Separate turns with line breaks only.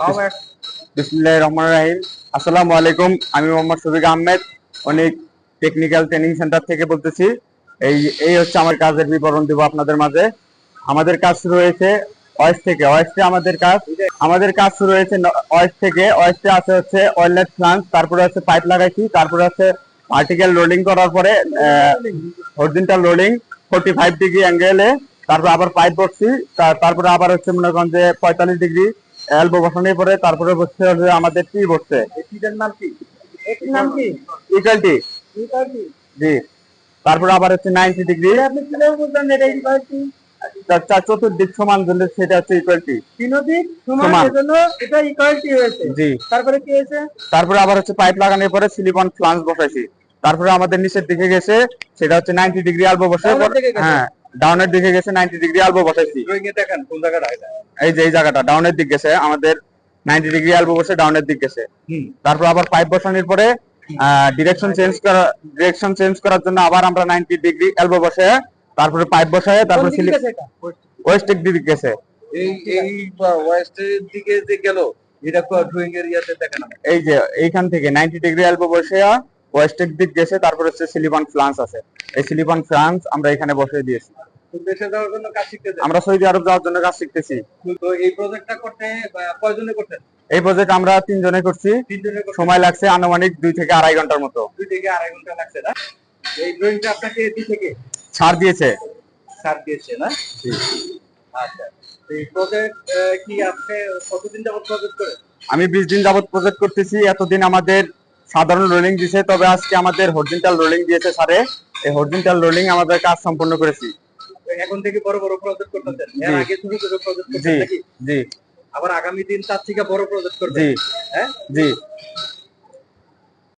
বিসমুল্লাহ থেকে আমাদের কাজ শুরু হয়েছে আমাদের কাজ শুরু হয়েছে থেকে। আছে হচ্ছে অয়েলেট ফ্লান্স তারপরে হচ্ছে পাইপ লাগাইছি, তারপরে হচ্ছে ভার্টিক্যাল লোডিং করার পরে horizontal loading forty five degree অ্যাঙ্গেলে তারপর আবার পাইপ বসছি তারপরে আবার হচ্ছে মনে করেন যে পঁয়তাল্লিশ ডিগ্রি এলবো বসানোর পরে তারপরে বসছে আমাদের টি বসছে।
নাম কি? নাম
জি। তারপরে আবার হচ্ছে নাইনটি ডিগ্রি
আপনি কীভাবে বুঝলেন এটা ইকুয়ালিটি
চতুর্দিক সমান জন্য সেটা হচ্ছে ইকুয়ালটি
তিনদিক সমান
সমান।
এজন্য এটা ইকুয়ালিটি হয়েছে।
জি।
তারপরে কি হয়েছে?
তারপরে আবার হচ্ছে পাইপ লাগানোর পরে সিলিকন ফ্লান্স বসাইছি। তারপরে আমাদের নিচের দিকে গেছে সেটা হচ্ছে নাইনটি ডিগ্রি আলবো বসে হ্যাঁ। ডাউনের দিকে গেছে নাইনটি ডিগ্রি আলবো বসাইছি।
দেখেন কোন জায়গাটা
এই যে এই জায়গাটা ডাউনের দিক গেছে আমাদের নাইনটি ডিগ্রি আলবো বসে ডাউনের দিক গেছে। তারপর আবার পাইপ বসানোর পরে ডিরেকশন চেঞ্জ করা ডিরেকশন চেঞ্জ করার জন্য আবার আমরা নাইনটি ডিগ্রি এলবো বসে তারপরে পাইপ বসায় তারপরে ওয়েস্ট দিক গেছে।
এই এই ওয়েস্টের দিকে যে গেল এটা ড্রয়িং এর ইয়াতে দেখেন
এই যে এইখান থেকে নাইনটি ডিগ্রি এলবো বসে ওয়েস্টের দিক গেছে তারপর হচ্ছে সিলিকন ফ্লান্স আছে। এই সিলিকন ফ্লান্স আমরা এখানে বসে দিয়েছি।
দেশে যাওয়ার জন্য কাজ শিখতে
আমরা সৌদি আরব যাওয়ার জন্য কাজ শিখতেছি।
তো এই প্রজেক্টটা করতে কয়জনে করতেন?
এই প্রজেক্ট আমরা তিনজনে করছি। সময় লাগছে আনুমানিক দুই থেকে আড়াই ঘণ্টার মতো।
দুই থেকে আড়াই ঘণ্টা লাগছে না? এই ড্রয়িংটা আপনাকে থেকে
ছাড় দিয়েছে।
স্যার দিয়েছে না? আচ্ছা। তো এই প্রজেক্ট কি আপনি কতদিন যাবত প্রজেক্ট করে
আমি বিশ দিন যাবত প্রজেক্ট করতেছি। এতদিন আমাদের সাধারণ রোলিং দিছে তবে আজকে আমাদের হরিজেন্টাল রোলিং দিয়েছে স্যারে এই হরিজেন্টাল রোলিং আমাদের কাজ সম্পন্ন করেছি।
এখন থেকে বড় বড় প্রজেক্ট করতেছেন। এর। আগে ছোট ছোট প্রজেক্ট
জি জি।
আবার আগামী দিন তার থেকে বড় প্রজেক্ট করবেন।
জি।
হ্যাঁ?
জি।